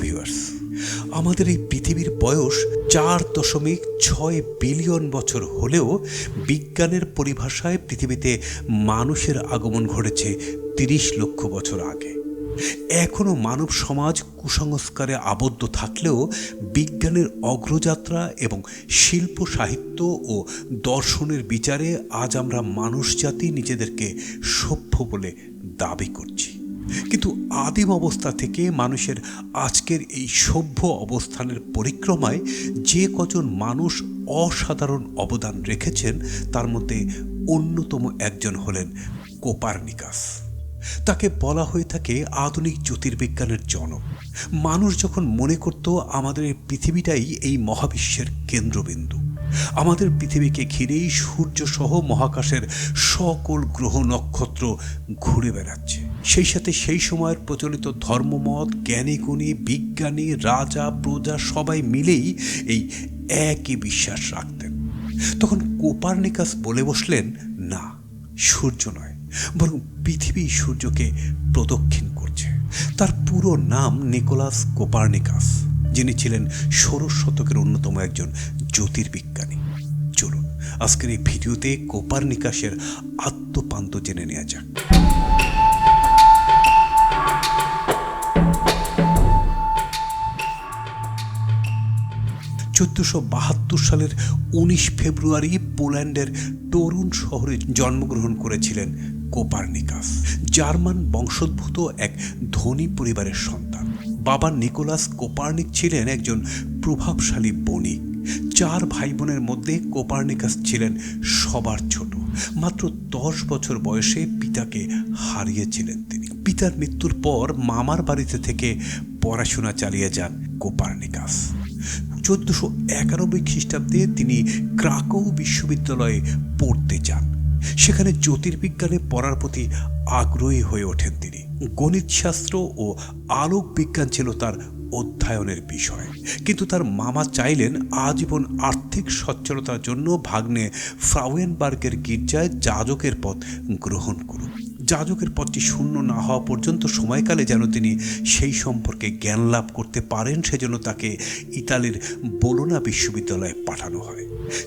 Viewers আমাদের এই পৃথিবীর বয়স চার দশমিক ছয় বিলিয়ন বছর হলেও বিজ্ঞানের পরিভাষায় পৃথিবীতে মানুষের আগমন ঘটেছে তিরিশ লক্ষ বছর আগে। এখনও মানব সমাজ কুসংস্কারে আবদ্ধ থাকলেও বিজ্ঞানের অগ্রযাত্রা এবং শিল্প সাহিত্য ও দর্শনের বিচারে আজ আমরা মানুষ জাতি নিজেদেরকে সভ্য বলে দাবি করছি। কিন্তু আদিম অবস্থা থেকে মানুষের আজকের এই সভ্য অবস্থানের পরিক্রমায় যে কজন মানুষ অসাধারণ অবদান রেখেছেন, তার মধ্যে অন্যতম একজন হলেন কোপারনিকাস। তাকে বলা হয়ে থাকে আধুনিক জ্যোতির্বিজ্ঞানের জনক। মানুষ যখন মনে করত, আমাদের পৃথিবীটাই এই মহাবিশ্বের কেন্দ্রবিন্দু। আমাদের পৃথিবীকে ঘিরেই সূর্য সহ মহাকাশের সকল গ্রহ নক্ষত্র ঘুরে বেড়াচ্ছে। সেই সাথে সেই সময়ের প্রচলিত ধর্মমত, জ্ঞানীগুণী, বিজ্ঞানী, রাজা, প্রজা সবাই মিলেই এই একই বিশ্বাস রাখতেন। তখন কোপারনিকাস বলে বসলেন, না, সূর্য নয়, বরং পৃথিবী সূর্যকে প্রদক্ষিণ করছে। তার পুরো নাম নিকোলাস কোপার্নিকাস, যিনি ছিলেন ষোড়শ শতকের অন্যতম একজন জ্যোতির্বিজ্ঞানী। চলুন, আজকের এই ভিডিওতে কোপার্নিকাসের আত্মপান্ত জেনে নেওয়া যাক। চোদ্দশো বাহাত্তর সালের উনিশ ফেব্রুয়ারি পোল্যান্ডের তরুণ শহরে জন্মগ্রহণ করেছিলেন কোপার্নিকাস, জার্মান বংশোদ্ভূত এক ধনী পরিবারের সন্তান। বাবা নিকোলাস কোপার্নিক ছিলেন একজন প্রভাবশালী বণিক। চার ভাই বোনের মধ্যে কোপার্নিকাস ছিলেন সবার ছোট। মাত্র দশ বছর বয়সে পিতাকে হারিয়েছিলেন তিনি। পিতার মৃত্যুর পর মামার বাড়িতে থেকে পড়াশোনা চালিয়ে যান কোপার্নিকাস। চোদ্দশো একানব্বই খ্রিস্টাব্দে তিনি ক্রাকৌ বিশ্ববিদ্যালয়ে পড়তে যান। সেখানে জ্যোতির্বিজ্ঞানে পড়ার প্রতি আগ্রহী হয়ে ওঠেন তিনি। গণিতশাস্ত্র ও আলোক বিজ্ঞান ছিল তার অধ্যয়নের বিষয়। কিন্তু তার মামা চাইলেন আজীবন আর্থিক সচ্ছলতার জন্য ভাগ্নে ফ্রাউয়েনবার্গের গির্জায় যাজকের পথ গ্রহণ করুন যাজকের পদটি শূন্য না হওয়া পর্যন্ত সময়কালে যেন তিনি সেই সম্পর্কে জ্ঞান লাভ করতে পারেন, সেজন্য তাকে ইতালির বোলোনা বিশ্ববিদ্যালয়ে পাঠানো হয়।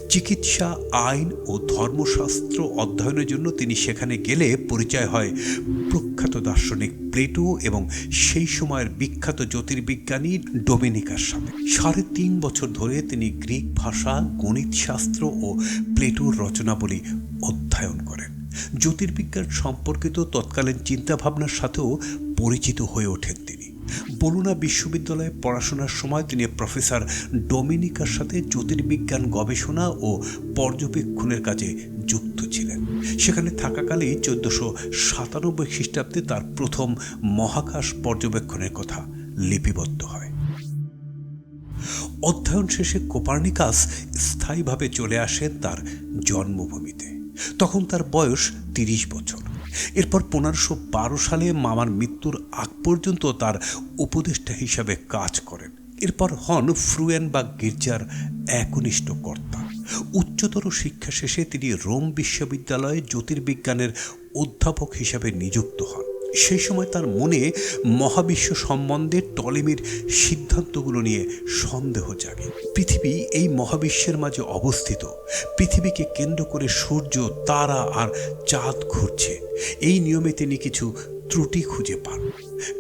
চিকিৎসা, আইন ও ধর্মশাস্ত্র অধ্যয়নের জন্য তিনি সেখানে গেলে পরিচয় হয় প্রখ্যাত দার্শনিক প্লেটো এবং সেই সময়ের বিখ্যাত জ্যোতির্বিজ্ঞানী ডোমিনিকার সাথে। সাড়ে তিন বছর ধরে তিনি গ্রিক ভাষা, গণিতশাস্ত্র ও প্লেটোর রচনাবলী অধ্যয়ন করেন। জ্যোতির্বিজ্ঞান সম্পর্কিত তৎকালীন চিন্তাভাবনার সাথেও পরিচিত হয়ে ওঠেন তিনি। বরুণা বিশ্ববিদ্যালয়ে পড়াশোনার সময় তিনি প্রফেসর ডোমিনিকার সাথে জ্যোতির্বিজ্ঞান গবেষণা ও পর্যবেক্ষণের কাজে যুক্ত ছিলেন। সেখানে থাকাকালেই চোদ্দশো সাতানব্বই খ্রিস্টাব্দে তার প্রথম মহাকাশ পর্যবেক্ষণের কথা লিপিবদ্ধ হয়। অধ্যয়ন শেষে কোপার্নিকাস স্থায়ীভাবে চলে আসেন তার জন্মভূমিতে। তখন তার বয়স তিরিশ বছর। এরপর পনেরোশো বারো সালে মামার মৃত্যুর আগ পর্যন্ত তার উপদেষ্টা হিসাবে কাজ করেন। এরপর হন ফ্রুয়েন বা গির্জার একনিষ্ঠ কর্তা। উচ্চতর শিক্ষা শেষে তিনি রোম বিশ্ববিদ্যালয়ে জ্যোতির্বিজ্ঞানের অধ্যাপক হিসাবে নিযুক্ত হন। সেই সময় তার মনে মহাবিশ্ব সম্বন্ধে টলেমির সিদ্ধান্তগুলো নিয়ে সন্দেহ জাগে। পৃথিবী এই মহাবিশ্বের মাঝে অবস্থিত। পৃথিবীকে কেন্দ্র করে সূর্য, তারা আর চাঁদ ঘুরছে। এই নিয়মে তিনি কিছু ত্রুটি খুঁজে পান।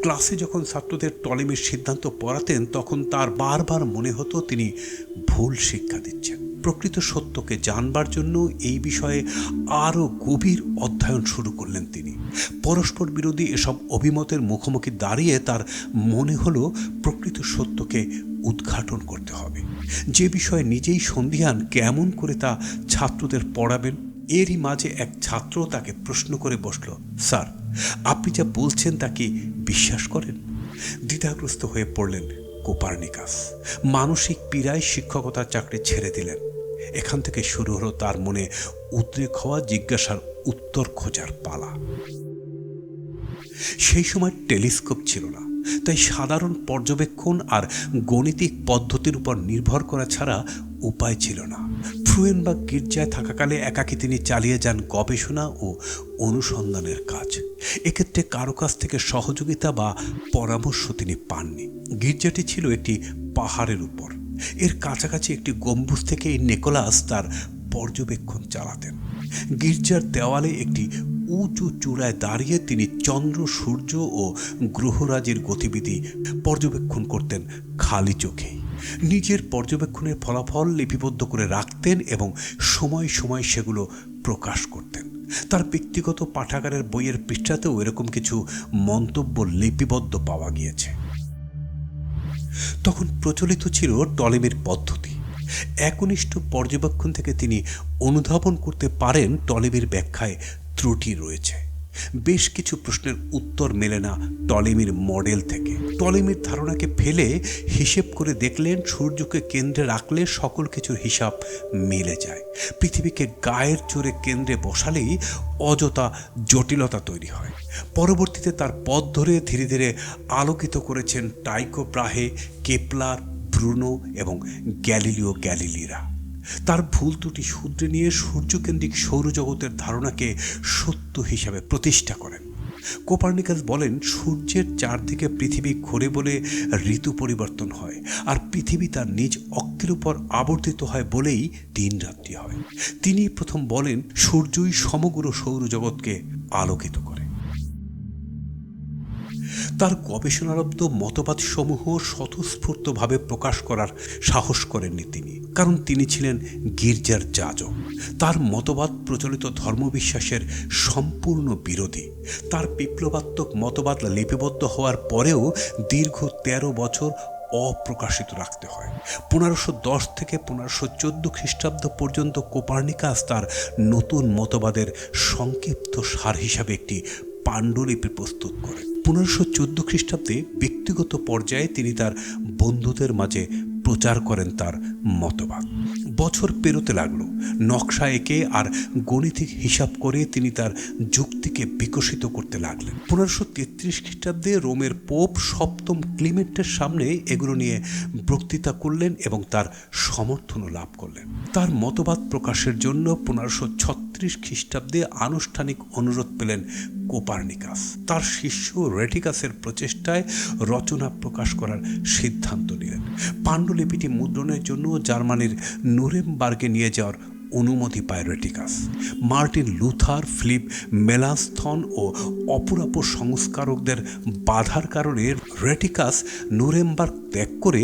ক্লাসে যখন ছাত্রদের টলেমির সিদ্ধান্ত পড়াতেন, তখন তার বারবার মনে হতো তিনি ভুল শিক্ষা দিচ্ছেন। প্রকৃত সত্যকে জানবার জন্য এই বিষয়ে আরও গভীর অধ্যয়ন শুরু করলেন তিনি। পরস্পর বিরোধী এসব অভিমতের মুখোমুখি দাঁড়িয়ে তার মনে হলো, প্রকৃত সত্যকে উদ্ঘাটন করতে হবে। যে বিষয়ে নিজেই সন্ধিহান কেমন করে তা ছাত্রদের পড়াবেন, এরই মাঝে এক ছাত্র তাকে প্রশ্ন করে বসল, স্যার, আপনি যা বলছেন তা কি বিশ্বাস করেন? দ্বিধাগ্রস্ত হয়ে পড়লেন কোপার্নিকাস। মানসিক পীড়ায় শিক্ষকতার চাকরি ছেড়ে দিলেন। এখান থেকে শুরু হলো তার মনে উদ্রেক হওয়া, জিজ্ঞাসার উত্তর খোঁজার পালা। সেই সময় টেলিস্কোপ ছিল না, তাই সাধারণ পর্যবেক্ষণ আর গণিতিক পদ্ধতির উপর নির্ভর করা ছাড়া উপায় ছিল না। ফ্রুয়েনবাগ গির্জায় থাকাকালে একাকী তিনি চালিয়ে যান গবেষণা ও অনুসন্ধানের কাজ। এক্ষেত্রে কারও কাছ থেকে সহযোগিতা বা পরামর্শ তিনি পাননি। গির্জাটি ছিল একটি পাহাড়ের উপর। এর কাছাকাছি একটি গম্বুজ থেকে নিকোলাস তার পর্যবেক্ষণ চালাতেন। গির্জার দেওয়ালে একটি উঁচু চূড়ায় দাঁড়িয়ে তিনি চন্দ্র, সূর্য ও গ্রহরাজির গতিবিধি পর্যবেক্ষণ করতেন খালি চোখেই নিজের পর্যবেক্ষণের ফলাফল লিপিবদ্ধ করে রাখতেন এবং সময় সময় সেগুলো প্রকাশ করতেন। তার ব্যক্তিগত পাঠাগারের বইয়ের পৃষ্ঠাতেও এরকম কিছু মন্তব্য লিপিবদ্ধ পাওয়া গিয়েছে। তখন প্রচলিত ছিল টলেমির পদ্ধতি। একনিষ্ঠ পর্যবেক্ষণ থেকে তিনি অনুধাবন করতে পারেন টলেমির ব্যাখ্যায় ত্রুটি রয়েছে। বেশ কিছু প্রশ্নের উত্তর মেলে না টলেমির মডেল থেকে। টলেমির ধারণাকে ফেলে হিসেব করে দেখলেন সূর্যকে কেন্দ্রে রাখলে সকল কিছুর হিসাব মিলে যায়। পৃথিবীকে গায়ের চোরে কেন্দ্রে বসালেই অযথা জটিলতা তৈরি হয়। পরবর্তীতে তার পথ ধরে ধীরে ধীরে আলোকিত করেছেন টাইকো প্রাহে কেপলার, ব্রুনো এবং গ্যালিলিও গ্যালিলিরা। তার ভুল ত্রুটি শুধরে নিয়ে সূর্যকেন্দ্রিক সৌরজগতের ধারণাকে সত্য হিসাবে প্রতিষ্ঠা করেন। কোপার্নিকাস বলেন, সূর্যের চারদিকে পৃথিবী ঘোরে বলে ঋতু পরিবর্তন হয়, আর পৃথিবী তার নিজ অক্ষের উপর আবর্তিত হয় বলেই দিন রাত্রি হয়। তিনি প্রথম বলেন, সূর্যই সমগ্র সৌরজগৎকে আলোকিত করে। তার গবেষণালব্ধ মতবাদসমূহ স্বতঃস্ফূর্তভাবে প্রকাশ করার সাহস করেননি তিনি। কারণ তিনি ছিলেন গির্জার যাজক। তার মতবাদ প্রচলিত ধর্মবিশ্বাসের সম্পূর্ণ বিরোধী। তার বিপ্লবাত্মক মতবাদ লিপিবদ্ধ হওয়ার পরেও দীর্ঘ তেরো বছর অপ্রকাশিত রাখতে হয়। পনেরোশো দশ থেকে পনেরোশো চোদ্দ খ্রিস্টাব্দ পর্যন্ত কোপার্নিকাস তার নতুন মতবাদের সংক্ষিপ্ত সার হিসাবে একটি পাণ্ডুলিপি প্রস্তুত করেন পনেরোশো চোদ্দ খ্রিস্টাব্দে ব্যক্তিগত পর্যায়ে তিনি তার বন্ধুদের মাঝে প্রচার করেন তার মতবাদ। বছর পেরোতে লাগল। নকশা এঁকে আর গণিতিক হিসাব করে তিনি তার যুক্তিকে বিকশিত করতে লাগলেন। পনেরোশো তেত্রিশ খ্রিস্টাব্দে রোমের পোপ সপ্তম ক্লিমেন্টের সামনে এগুলো নিয়ে বক্তৃতা করলেন এবং তার সমর্থনও লাভ করলেন। তার মতবাদ প্রকাশের জন্য পনেরোশো ছত্রিশ খ্রিস্টাব্দে আনুষ্ঠানিক অনুরোধ পেলেন কোপার্নিকাস। তার শিষ্য রেটিকাসের প্রচেষ্টায় রচনা প্রকাশ করার সিদ্ধান্ত নিলেন। পাণ্ডুলিপিটি মুদ্রণের জন্য জার্মানির নুরেমবার্গে নিয়ে যাওয়ার অনুমতি পায় Rheticus. Martin Luther, Philip Melanchthon ও অপরাপর সংস্কারকদের বাধার কারণে রেটিকাস নুরেমবার্গ ত্যাগ করে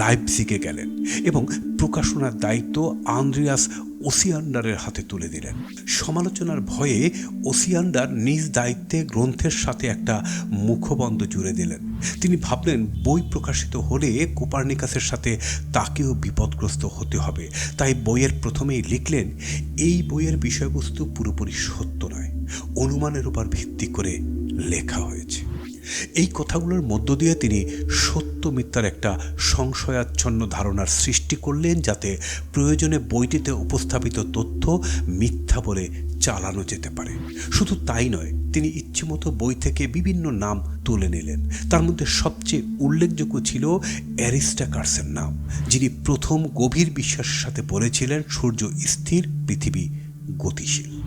লাইপসিকে গেলেন এবং প্রকাশনার দায়িত্ব আন্দ্রিয়াস ওসিয়ান্ডারের হাতে তুলে দিলেন। সমালোচনার ভয়ে ওসিয়ান্ডার নিজ দায়িত্বে গ্রন্থের সাথে একটা মুখবন্ধ জুড়ে দিলেন। তিনি ভাবলেন, বই প্রকাশিত হলে কোপার্নিকাসের সাথে তাকেও বিপদগ্রস্ত হতে হবে। তাই বইয়ের প্রথমেই লিখলেন, এই বইয়ের বিষয়বস্তু পুরোপুরি সত্য নয়। অনুমানের উপর ভিত্তি করে লেখা হয়েছে। এই কথাগুলোর মধ্য দিয়ে তিনি সত্য মিথ্যার একটা সংশয়াচ্ছন্ন ধারণার সৃষ্টি করলেন যাতে প্রয়োজনে বইটিতে উপস্থাপিত তথ্য মিথ্যা বলে চালানো যেতে পারে। শুধু তাই নয়, তিনি ইচ্ছেমতো বই থেকে বিভিন্ন নাম তুলে নিলেন। তার মধ্যে সবচেয়ে উল্লেখযোগ্য ছিল অ্যারিস্টাকার্সের নাম, যিনি প্রথম গভীর বিশ্বাসের সাথে বলেছিলেন সূর্য স্থির, পৃথিবী গতিশীল।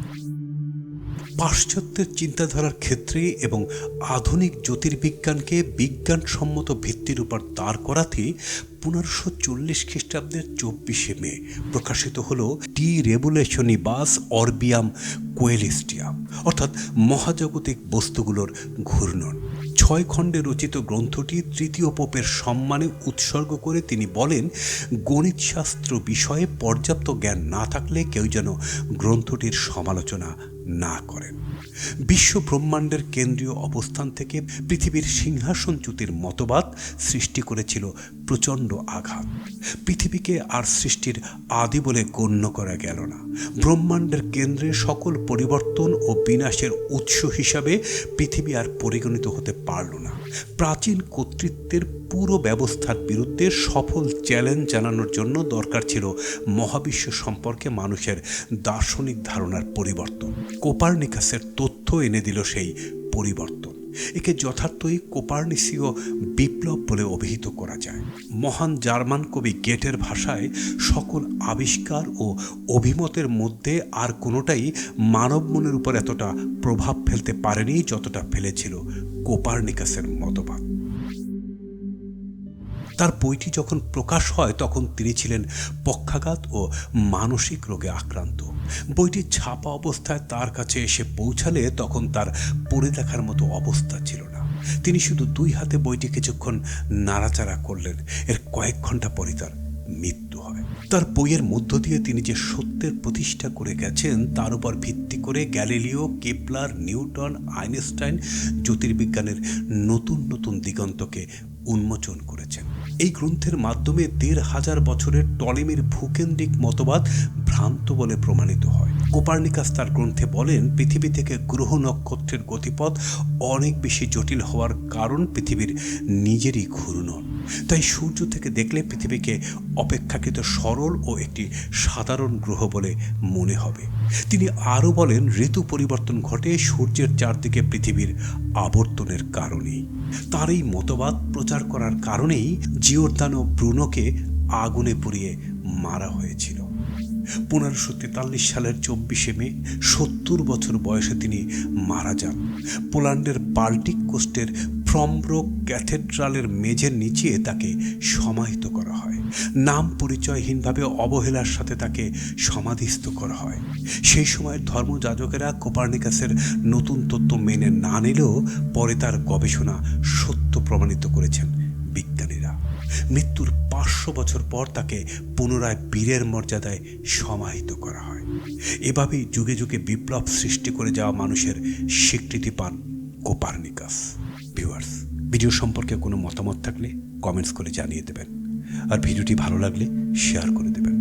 পাশ্চাত্যের চিন্তাধারার ক্ষেত্রে এবং আধুনিক জ্যোতির্বিজ্ঞানকে বিজ্ঞানসম্মত ভিত্তির উপর দাঁড় করাতে পনেরোশো চল্লিশ খ্রিস্টাব্দের চব্বিশে মে প্রকাশিত হল টি রেবুলেশনিবাস অরবিয়াম কোয়েলিস্টিয়াম অর্থাৎ মহাজাগতিক বস্তুগুলোর ঘূর্ণন। ছয় খণ্ডে রচিত গ্রন্থটি তৃতীয় পোপের সম্মানে উৎসর্গ করে তিনি বলেন, গণিতশাস্ত্র বিষয়ে পর্যাপ্ত জ্ঞান না থাকলে কেউ যেন গ্রন্থটির সমালোচনা না করেন। বিশ্ব ব্রহ্মাণ্ডের কেন্দ্রীয় অবস্থান থেকে পৃথিবীর সিংহাসনচ্যুতির মতবাদ সৃষ্টি করেছিল প্রচণ্ড আঘাত। পৃথিবীকে আর সৃষ্টির আদি বলে গণ্য করা গেল না। ব্রহ্মাণ্ডের কেন্দ্রে সকল পরিবর্তন ও বিনাশের উৎস হিসাবে পৃথিবী আর পরিগণিত হতে পারল না। প্রাচীন কর্তৃত্বের পুরো ব্যবস্থার বিরুদ্ধে সফল চ্যালেঞ্জ জানানোর জন্য দরকার ছিল মহাবিশ্ব সম্পর্কে মানুষের দার্শনিক ধারণার পরিবর্তন। কোপার্নিকাসের তথ্য এনে দিল সেই পরিবর্তন। একে যথার্থই কোপার্নিসীয় বিপ্লব বলে অভিহিত করা যায়। মহান জার্মান কবি গেটের ভাষায় সকল আবিষ্কার ও অভিমতের মধ্যে আর কোনোটাই মানব মনের উপর এতটা প্রভাব ফেলতে পারেনি যতটা ফেলেছিল কোপার্নিকাসের মতবাদ। তার বইটি যখন প্রকাশ হয়, তখন তিনি ছিলেন পক্ষাঘাত ও মানসিক রোগে আক্রান্ত। বইটি ছাপা অবস্থায় তার কাছে এসে পৌঁছালে তখন তার পড়ে দেখার মতো অবস্থা ছিল না। তিনি শুধু দুই হাতে বইটি কিছুক্ষণ নাড়াচাড়া করলেন। এর কয়েক ঘণ্টা পরে তার মৃত্যু হয়। তার বইয়ের মধ্য দিয়ে তিনি যে সত্যের প্রতিষ্ঠা করে গেছেন, তার উপর ভিত্তি করে গ্যালিলিও, কেপলার, নিউটন, আইনস্টাইন, জ্যোতির্বিজ্ঞানের নতুন নতুন দিগন্তকে উন্মোচন করেছেন। এই গ্রন্থের মাধ্যমে দেড় হাজার বছরের টলেমির ভূকেন্দ্রিক মতবাদ ভ্রান্ত বলে প্রমাণিত হয়। কোপার্নিকাস তার গ্রন্থে বলেন, পৃথিবী থেকে গ্রহ নক্ষত্রের গতিপথ অনেক বেশি জটিল হওয়ার কারণ পৃথিবীর নিজেরই ঘূর্ণন। তাই সূর্য থেকে দেখলে পৃথিবীকে অপেক্ষাকৃত সরল ও একটি সাধারণ গ্রহ বলে মনে হবে। তিনি আরও বলেন, ঋতু পরিবর্তন ঘটে সূর্যের চারদিকে পৃথিবীর আবর্তনের কারণেই। তার এই মতবাদ প্রচার করার কারণেই জিওরদানো ব্রুনোকে আগুনে পুড়িয়ে মারা হয়েছিল। পনেরোশো তেতাল্লিশ সালের চব্বিশে মে, সত্তর বছর বয়সে তিনি মারা যান। পোল্যান্ডের বাল্টিক কোস্টের ফ্রমব্রো ক্যাথেড্রালের মেঝের নিচে তাকে সমাহিত করা হয়। নাম পরিচয়হীনভাবে অবহেলার সাথে তাকে সমাধিস্থ করা হয়। সেই সময়ের ধর্মযাজকেরা কোপার্নিকাসের নতুন তত্ত্ব মেনে না নিলেও পরে তার গবেষণা সত্য প্রমাণিত করেছেন বিজ্ঞানীরা। মৃত্যুর পাঁচশো বছর পর তাকে পুনরায় বীরের মর্যাদায় সমাহিত করা হয়। এভাবেই যুগে যুগে বিপ্লব সৃষ্টি করে যাওয়া মানুষের স্বীকৃতি পান কোপার্নিকাস। ভিউয়ার্স ভিডিও সম্পর্কে কোনো মতামত থাকলে কমেন্টস করে জানিয়ে দেবেন। আর ভিডিওটি ভালো লাগলে শেয়ার করে দেবেন।